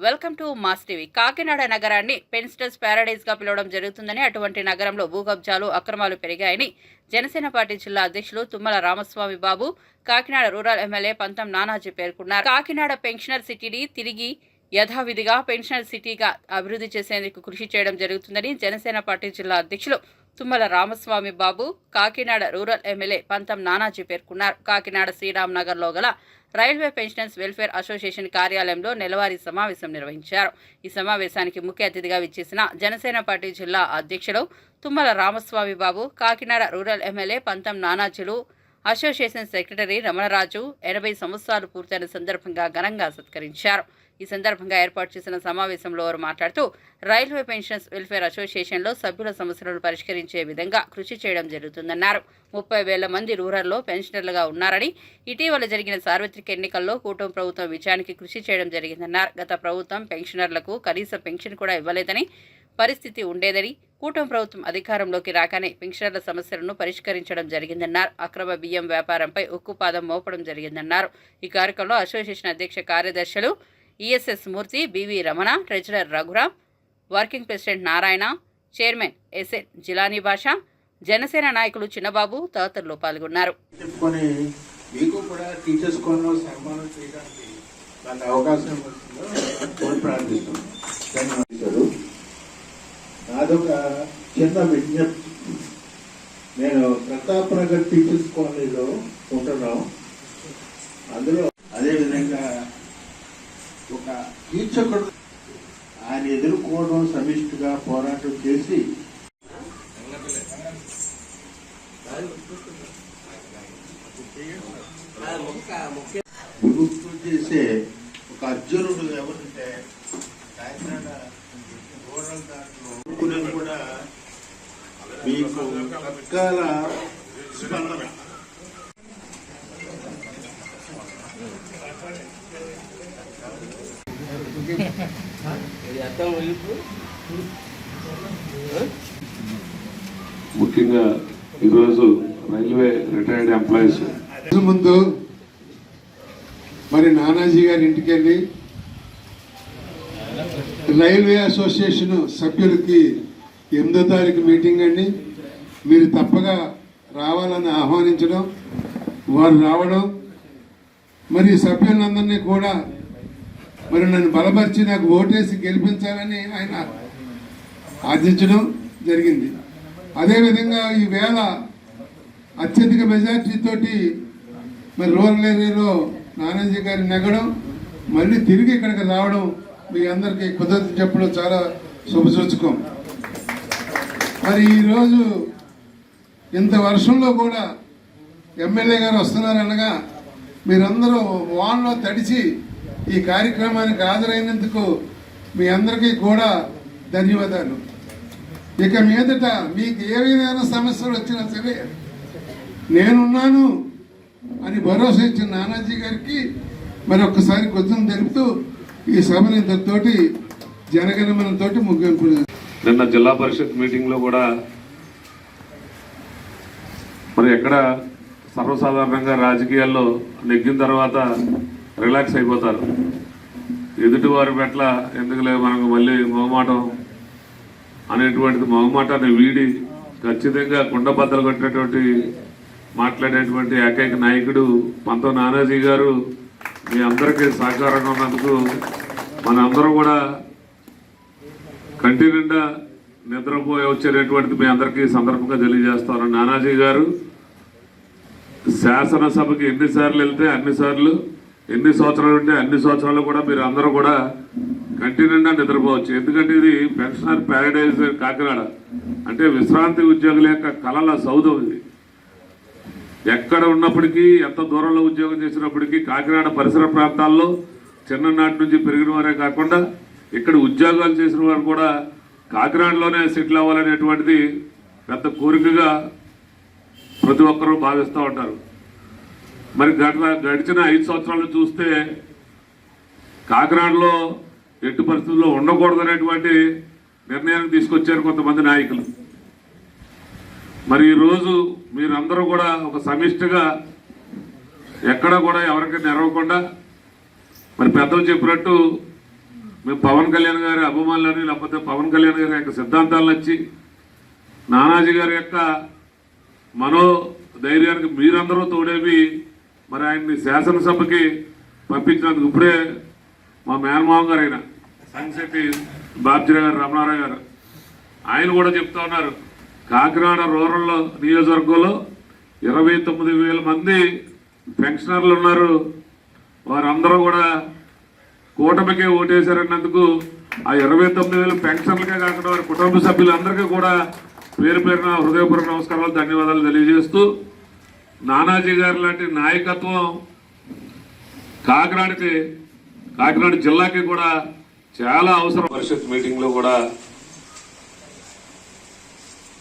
Welcome to mass TV. Kakinada నగరాన్ని pensioners ప్యారడైజ్గా పిలవడం జరుగుతుందని అటువంటి నగరంలో భూకబ్జాలు అక్రమాలు పెరిగాయని జనసేన పార్టీ జిల్లా అధ్యక్షులు తుమ్మల రామస్వామి బాబు కాకినాడ రూరల్ ఎమ్మెల్యే పంతం నానాజీ పేర్కొన్నారు. కాకినాడ పెన్షనర్ సిటీని తిరిగి యథావిధిగా పెన్షనర్ సిటీగా అభివృద్ధి చేసేందుకు కృషి చేయడం జరుగుతుందని జనసేన పార్టీ జిల్లా అధ్యక్షులు తుమ్మల రామస్వామి బాబు కాకినాడ రూరల్ ఎమ్మెల్యే పంతం నానాజీ పేర్కొన్నారు. కాకినాడ శ్రీరామ్ నగర్లో గల రైల్వే పెన్షనర్స్ వెల్ఫేర్ అసోసియేషన్ కార్యాలయంలో నెలవారీ సమావేశం నిర్వహించారు. ఈ సమావేశానికి ముఖ్య అతిథిగా విచ్చేసిన జనసేన పార్టీ జిల్లా అధ్యక్షుడు తుమ్మల రామస్వామి బాబు కాకినాడ రూరల్ ఎమ్మెల్యే పంతం నానాజీలు అసోసియేషన్ సెక్రటరీ రమణరాజు ఎనభై సంవత్సరాలు పూర్తయిన సందర్భంగా ఘనంగా సత్కరించారు. ఈ సందర్భంగా ఏర్పాటు చేసిన సమావేశంలో వారు మాట్లాడుతూ రైల్వే పెన్షన్స్ వెల్ఫేర్ అసోసియేషన్లో సభ్యుల సమస్యలను పరిష్కరించే విధంగా కృషి చేయడం జరుగుతుందన్నారు. ముప్పై వేల మంది రూరల్లో పెన్షనర్లుగా ఉన్నారని ఇటీవల జరిగిన సార్వత్రిక ఎన్నికల్లో కూటమి ప్రభుత్వం విజయానికి కృషి చేయడం జరిగిందన్నారు. గత ప్రభుత్వం పెన్షనర్లకు కనీస పెన్షన్ కూడా ఇవ్వలేదని పరిస్థితి ఉండేదని కూటమి ప్రభుత్వం అధికారంలోకి రాగానే పెన్షనర్ల సమస్యలను పరిష్కరించడం జరిగిందన్నారు. అక్రమ బియ్యం వ్యాపారంపై ఉక్కుపాదం మోపడం జరిగిందన్నారు. ఈ కార్యక్రమంలో అసోసియేషన్ అధ్యక్ష కార్యదర్శులు E S S Murthy B V Ramana treasurer Raghuram working president Narayana chairman S N Jilani Bhasha Janasena నాయకులు చిన్నబాబు తదితరులు పాల్గొన్నారు. మీకు కూడా టీచర్స్ సన్మానం చేయడానికి నాకు అవకాశం ప్రార్థిస్తున్నాను నాదొక చిన్న విజ్ఞప్తి. నేను ప్రతాప్ నగర్ టీచర్స్ కాలనీలో ఉంటున్నాం. అందులో తీర్చకూడదు. ఆయన ఎదుర్కోవడం సమిష్టిగా పోరాటం చేసి గుర్తు చేసే ఒక అర్జునుడు ఎవరంటే కాకినాడ రూరల్ దాంట్లో కూడా మీకు రకాల స్పందన. ముఖ్యంగా ఈరోజు రైల్వే రిటైర్డ్ ఎంప్లాయీస్. ముందు మరి నానాజీ గారి ఇంటికి వెళ్ళి రైల్వే అసోసియేషన్ సభ్యులకి ఎనిమిదో తారీఖు మీటింగ్ అండి. మీరు తప్పగా రావాలని ఆహ్వానించడం వారు రావడం మరి సభ్యులందరినీ కూడా మరి నన్ను బలపరిచి నాకు ఓటేసి గెలిపించాలని ఆయన ఆర్జించడం జరిగింది. అదేవిధంగా ఈ వేళ అత్యధిక మెజార్టీతోటి మరి రూరల్ ఏరియాలో నానాజీ గారి నెగ్గడం మళ్ళీ తిరిగి ఇక్కడికి రావడం మీ అందరికీ కుదరదు చెప్పడం చాలా శుభసూచకం. మరి ఈరోజు ఇంత వర్షంలో కూడా ఎమ్మెల్యే గారు వస్తున్నారనగా మీరందరూ వాన్లో తడిచి ఈ కార్యక్రమానికి హాజరైనందుకు మీ అందరికీ కూడా ధన్యవాదాలు. ఇక మీదట మీకు ఏ విధమైన సమస్యలు వచ్చినా సరే నేనున్నాను అని భరోసా ఇచ్చిన నానాజీ గారికి మరి ఒక్కసారి కొంచెం తెలుపుతూ ఈ సభను ఇంతతోటి జనగణమనంతోటి ముగింపు. నిన్న జిల్లా పరిషత్ మీటింగ్లో కూడా మరి ఎక్కడ సర్వసాధారణంగా రాజకీయాల్లో నెగ్గిన తర్వాత రిలాక్స్ అయిపోతారు. ఎదుటివారి పట్ల ఎందుకులే మనకు మళ్ళీ మొహమాటం అనేటువంటిది మొహమాటాన్ని వీడి ఖచ్చితంగా కుండబద్దలు కొట్టినటువంటి మాట్లాడేటువంటి ఏకైక నాయకుడు పంతో నానాజీ గారు మీ అందరికీ సహకారంగా ఉన్నందుకు మనందరం కూడా కంటి నిండా నిద్రపోయి వచ్చేటటువంటిది మీ అందరికీ సందర్భంగా తెలియజేస్తాను. నానాజీ గారు శాసనసభకి ఎన్నిసార్లు వెళ్తే అన్నిసార్లు ఎన్ని సంవత్సరాలు ఉంటే అన్ని సంవత్సరాలు కూడా మీరు అందరూ కూడా కంటిన్యూగా నిద్రపోవచ్చు. ఎందుకంటే ఇది పెన్షనర్ ప్యారడైజ్ కాకినాడ. అంటే విశ్రాంతి ఉద్యోగుల యొక్క కళల సౌధం ఇది. ఎక్కడ ఉన్నప్పటికీ ఎంత దూరంలో ఉద్యోగం చేసినప్పటికీ కాకినాడ పరిసర ప్రాంతాల్లో చిన్ననాటి నుంచి పెరిగిన వారే కాకుండా ఇక్కడ ఉద్యోగాలు చేసిన వారు కూడా కాకినాడలోనే సెటిల్ అవ్వాలనేటువంటిది పెద్ద కోరికగా ప్రతి ఒక్కరూ భావిస్తూ ఉంటారు. మరి గత గడిచిన ఐదు సంవత్సరాలు చూస్తే కాకినాడలో ఎట్టి పరిస్థితుల్లో ఉండకూడదనేటువంటి నిర్ణయానికి తీసుకొచ్చారు కొంతమంది నాయకులు. మరి ఈరోజు మీరందరూ కూడా ఒక సమిష్టిగా ఎక్కడ కూడా ఎవరికి నెరవకుండా మరి పెద్దలు చెప్పినట్టు మేము పవన్ కళ్యాణ్ గారి అభిమానులని లేకపోతే పవన్ కళ్యాణ్ గారి యొక్క సిద్ధాంతాలు నచ్చి నానాజీ గారి యొక్క మనో ధైర్యానికి మీరందరూ తోడేవి మరి ఆయన్ని శాసనసభకి పంపించినందుకు ఇప్పుడే మా మేనమామ గారు ఆయన సంగశెట్టి బాబ్జీరావు గారు రమణారావు గారు ఆయన కూడా చెప్తా ఉన్నారు. కాకినాడ రూరల్ నియోజకవర్గంలో ఇరవై తొమ్మిది వేల మంది పెన్షనర్లు ఉన్నారు. వారందరూ కూడా కూటమికే ఓటేశారన్నందుకు ఆ ఇరవై తొమ్మిది వేల పెన్షన్లకే కాకుండా వారి కుటుంబ సభ్యులందరికీ కూడా పేరు పేరున హృదయపూర్వక నమస్కారాలు ధన్యవాదాలు తెలియజేస్తూ నానాజీ గారు లాంటి నాయకత్వం కాకినాడకి కాకినాడ జిల్లాకి కూడా చాలా అవసరం. పరిషత్ మీటింగ్లో కూడా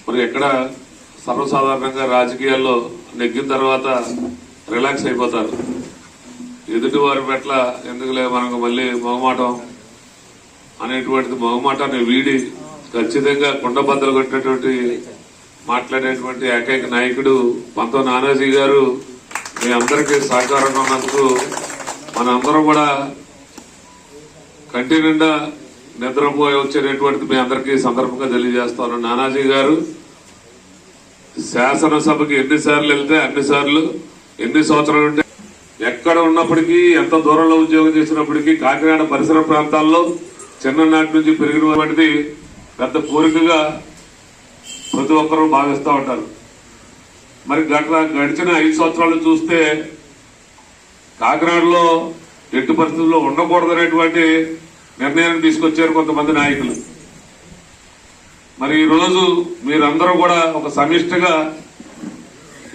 మరి ఎక్కడ సర్వసాధారణంగా రాజకీయాల్లో నెగ్గిన తర్వాత రిలాక్స్ అయిపోతారు. ఎదుటి వారి పట్ల ఎందుకులే మనకు మళ్ళీ మొహమాటం అనేటువంటిది మొహమాటాన్ని వీడి ఖచ్చితంగా కుండబద్దలు కొట్టినటువంటి మాట్లాడేటువంటి ఏకైక నాయకుడు పంతో నానాజీ గారు మీ అందరికీ సహకారంగా ఉన్నందుకు మనందరం కూడా కంటి నిండా నిద్రపోయి వచ్చేటటువంటిది మీ అందరికీ సందర్భంగా తెలియజేస్తాను. నానాజీ గారు శాసనసభకి ఎన్నిసార్లు వెళ్తే అన్నిసార్లు ఎన్ని సంవత్సరాలు ఉంటే ఎక్కడ ఉన్నప్పటికీ ఎంత దూరంలో ఉద్యోగం చేసినప్పటికీ కాకినాడ పరిసర ప్రాంతాల్లో చిన్ననాటి నుంచి పెరిగినటువంటిది పెద్ద కోరికగా ప్రతి ఒక్కరూ భావిస్తూ ఉంటారు. మరి గత గడిచిన ఐదు సంవత్సరాలు చూస్తే కాకినాడలో ఎట్టి పరిస్థితుల్లో ఉండకూడదనేటువంటి నిర్ణయాన్ని తీసుకొచ్చారు కొంతమంది నాయకులు. మరి ఈ రోజు మీరందరూ కూడా ఒక సమిష్టిగా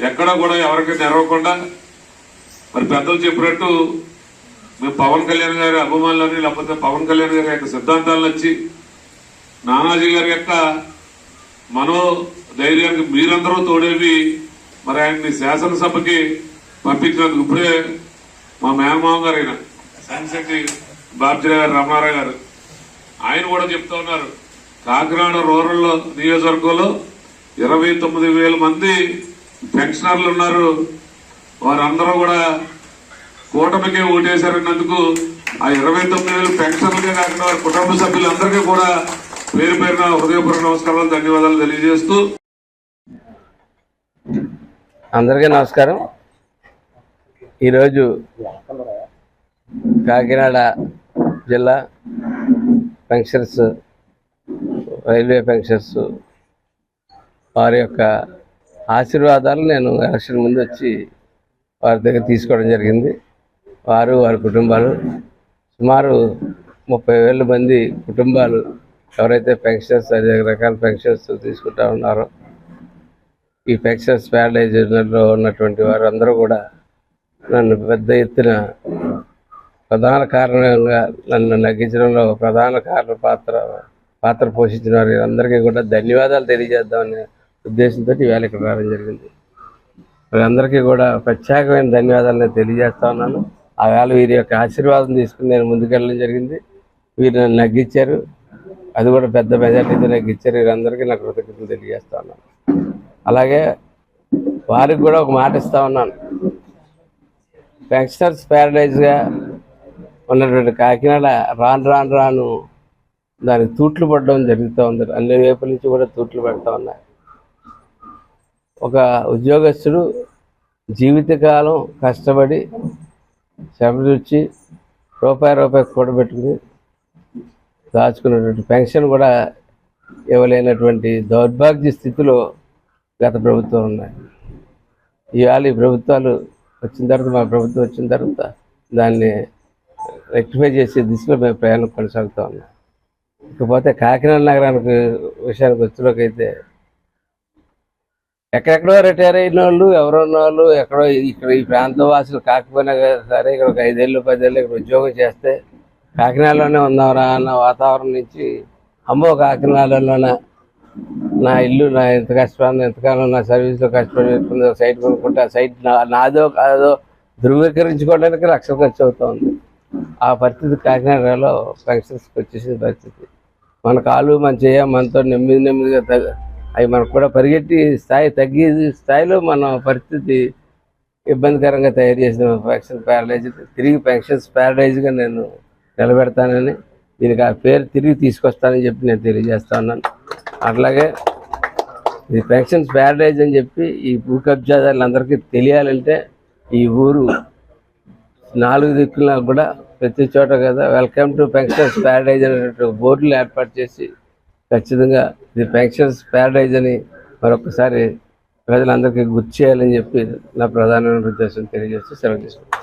ఎక్కడ కూడా ఎవరికి నెరవకుండా మరి పెద్దలు చెప్పినట్టు మేము పవన్ కళ్యాణ్ గారి అభిమానులని లేకపోతే పవన్ కళ్యాణ్ గారి యొక్క సిద్ధాంతాలు వచ్చి నానాజీ గారి యొక్క మనో ధైర్యానికి మీరందరూ తోడేవి మరి ఆయన్ని శాసనసభకి పంపించినందుకు ఇప్పుడే మా మేనమామ గారు ఆయన సంశెట్టి బాబ్జీ గారు రమణారావు గారు ఆయన కూడా చెప్తా ఉన్నారు. కాకినాడ రూరల్ నియోజకవర్గంలో ఇరవై తొమ్మిది వేల మంది పెన్షనర్లు ఉన్నారు. వారందరూ కూడా కూటమికే ఓటేశారన్నందుకు ఆ ఇరవై తొమ్మిది వేల పెన్షన్లకే కాకుండా వారి కుటుంబ సభ్యులందరికీ కూడా పేరు పేరున హృదయపూర్వక నమస్కారాలు ధన్యవాదాలు తెలియజేస్తూ అందరికీ నమస్కారం. ఈరోజు కాకినాడ జిల్లా పెన్షన్స్ రైల్వే పెన్షన్స్ వారి యొక్క ఆశీర్వాదాలు నేను ఎలక్షన్ ముందు వచ్చి వారి దగ్గర తీసుకోవడం జరిగింది. వారు వారి కుటుంబాలు సుమారు ముప్పై వేల మంది కుటుంబాలు ఎవరైతే పెన్షన్స్ అనేక రకాల పెన్షన్స్ తీసుకుంటా ఉన్నారో ఈ పెన్షన్స్ ప్యారలైజర్లో ఉన్నటువంటి వారు అందరూ కూడా నన్ను పెద్ద ఎత్తున ప్రధాన కారణంగా నన్ను నగ్గించడంలో ప్రధాన కారణ పాత్ర పాత్ర పోషించిన వారి అందరికీ కూడా ధన్యవాదాలు తెలియజేద్దామనే ఉద్దేశంతో ఈవేళ ఇక్కడ రావడం జరిగింది. అందరికీ కూడా ప్రత్యేకమైన ధన్యవాదాలు నేను తెలియజేస్తా ఉన్నాను. ఆ వేళ వీరి యొక్క ఆశీర్వాదం తీసుకుని నేను ముందుకెళ్ళడం జరిగింది. వీరు నన్ను నగ్గించారు. అది కూడా పెద్ద మెజార్టీతో ఇచ్చారు. వీరందరికీ నా కృతజ్ఞతలు తెలియజేస్తా ఉన్నాను అలాగే వారికి కూడా ఒక మాట ఇస్తా ఉన్నాను. పెన్షనర్స్ ప్యారడైజ్గా ఉన్నటువంటి కాకినాడ రాను రాను రాను దానికి తూట్లు పడడం జరుగుతూ ఉంది. అన్ని వైపుల నుంచి కూడా తూట్లు పెడతా ఉన్నాయి. ఒక ఉద్యోగస్తుడు జీవితకాలం కష్టపడి శ్రమ చూచి రూపాయి రూపాయి కూడబెట్టుకుని దాచుకున్నటువంటి పెన్షన్ కూడా ఇవ్వలేనటువంటి దౌర్భాగ్య స్థితిలో గత ప్రభుత్వం ఉన్నాయి. ఇవాళ ఈ ప్రభుత్వాలు వచ్చిన తర్వాత మా ప్రభుత్వం వచ్చిన తర్వాత దాన్ని రెక్టిఫై చేసే దిశలో మేము ప్రయాణం కొనసాగుతూ ఉన్నాం. ఇకపోతే కాకినాడ నగరానికి విషయానికి వచ్చేలోకైతే ఎక్కడెక్కడో రిటైర్ అయిన వాళ్ళు ఎవరున్న ఉన్న వాళ్ళు ఎక్కడో ఇక్కడ ఈ ప్రాంత వాసులు కాకపోయినా సరే ఇక్కడ ఒక ఐదేళ్ళు పదేళ్ళు ఇక్కడ ఉద్యోగం చేస్తే కాకినాడలోనే ఉన్నారా అన్న వాతావరణం నుంచి అమ్మో కాకినాడలోనే. నా ఇల్లు నా ఎంత కష్టపడి ఎంతకాలం నా సర్వీస్లో కష్టపడి పెట్టుకుని సైట్ కొనుక్కుంటే ఆ సైట్ నా నాదో కాదో ధృవీకరించుకోవడానికి లక్షలు ఖర్చు అవుతుంది. ఆ పరిస్థితి కాకినాడలో పెన్షన్స్కి వచ్చేసిన పరిస్థితి. మన కాలు మన చేయ మనతో నెమ్మది నెమ్మదిగా తగ్గ అవి మనకు కూడా పరిగెట్టి స్థాయి తగ్గే స్థాయిలో మన పరిస్థితి ఇబ్బందికరంగా తయారు చేసిన పెన్షన్ ప్యారడైజ్ తిరిగి పెన్షన్స్ ప్యారడైజ్గా నేను నిలబెడతానని దీనికి ఆ పేరు తిరిగి తీసుకొస్తానని చెప్పి నేను తెలియజేస్తా ఉన్నాను. అట్లాగే ఇది పెన్షన్స్ ప్యారడైజ్ అని చెప్పి ఈ భూ కబ్జాదారులందరికీ తెలియాలంటే ఈ ఊరు నాలుగు దిక్కులా కూడా ప్రతి చోట కదా వెల్కమ్ టు పెన్షన్స్ ప్యారడైజ్ అనేటువంటి బోర్డులు ఏర్పాటు చేసి ఖచ్చితంగా ఇది పెన్షన్స్ ప్యారడైజ్ అని మరొకసారి ప్రజలందరికీ గుర్తు చేయాలని చెప్పి నా ప్రధానమైన ఉద్దేశం తెలియజేస్తూ సెలవు తీసుకుంటాను